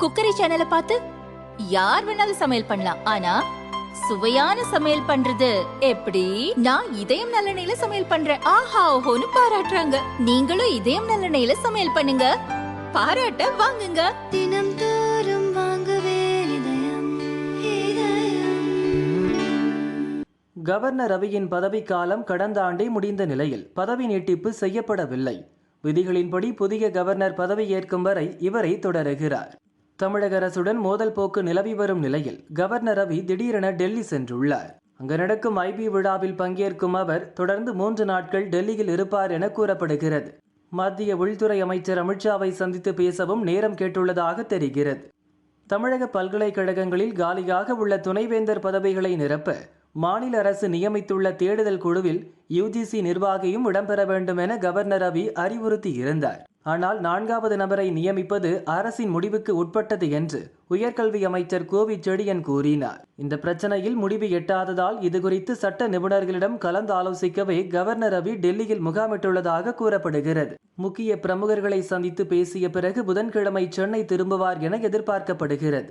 Cookery சேனலை பார்த்து யார் வேணாலும் சமையல் பண்ணலாம். ஆனா சுவையான சமையல் பண்றது எப்படி? நான் இதயம் நல்லெண்ணெயில சமையல் பண்றேன். ஆஹா ஓஹோன்னு பாராட்டுறாங்க. நீங்களும் இதயம் நல்லெண்ணெயில சமையல் பண்ணுங்க. பாராட்ட வாங்குங்க. தினம் தோறும் வாங்குவே இதயம் இதயம். கவர்னர் ரவியின் பதவிக்காலம் கடந்த ஆண்டே முடிந்த நிலையில் பதவி நீட்டிப்பு செய்யப்படவில்லை. விதிகளின்படி புதிய கவர்னர் பதவியேற்கும் வரை இவரை தொடருகிறார். தமிழக அரசுடன் மோதல் போக்கு நிலவி வரும் நிலையில் கவர்னர் ரவி திடீரென டெல்லி சென்றுள்ளார். அங்கு நடக்கும் ஐபி விழாவில் பங்கேற்கும் அவர் தொடர்ந்து மூன்று நாட்கள் டெல்லியில் இருப்பார் என கூறப்படுகிறது. மத்திய உள்துறை அமைச்சர் அமித்ஷாவை சந்தித்து பேசவும் நேரம் கேட்டுள்ளதாக தெரிகிறது. தமிழக பல்கலைக்கழகங்களில் காலியாக உள்ள துணைவேந்தர் பதவிகளை நிரப்ப மாநில அரசு நியமித்துள்ள தேடுதல் குழுவில் யுஜிசி நிர்வாகியும் இடம்பெற வேண்டும் என கவர்னர் ரவி அறிவுறுத்தி இருந்தார் ஆனால் நான்காவது நபரை நியமிப்பது அரசின் முடிவுக்கு உட்பட்டது என்று உயர்கல்வி அமைச்சர் கோவி செடியன் கூறினார். இந்த பிரச்சனையில் முடிவு எட்டாததால் இதுகுறித்து சட்ட நிபுணர்களிடம் கலந்து ஆலோசிக்கவே கவர்னர் ரவி டெல்லியில் முகாமிட்டுள்ளதாக கூறப்படுகிறது. முக்கிய பிரமுகர்களை சந்தித்து பேசிய பிறகு புதன்கிழமை சென்னை திரும்புவார் என எதிர்பார்க்கப்படுகிறது.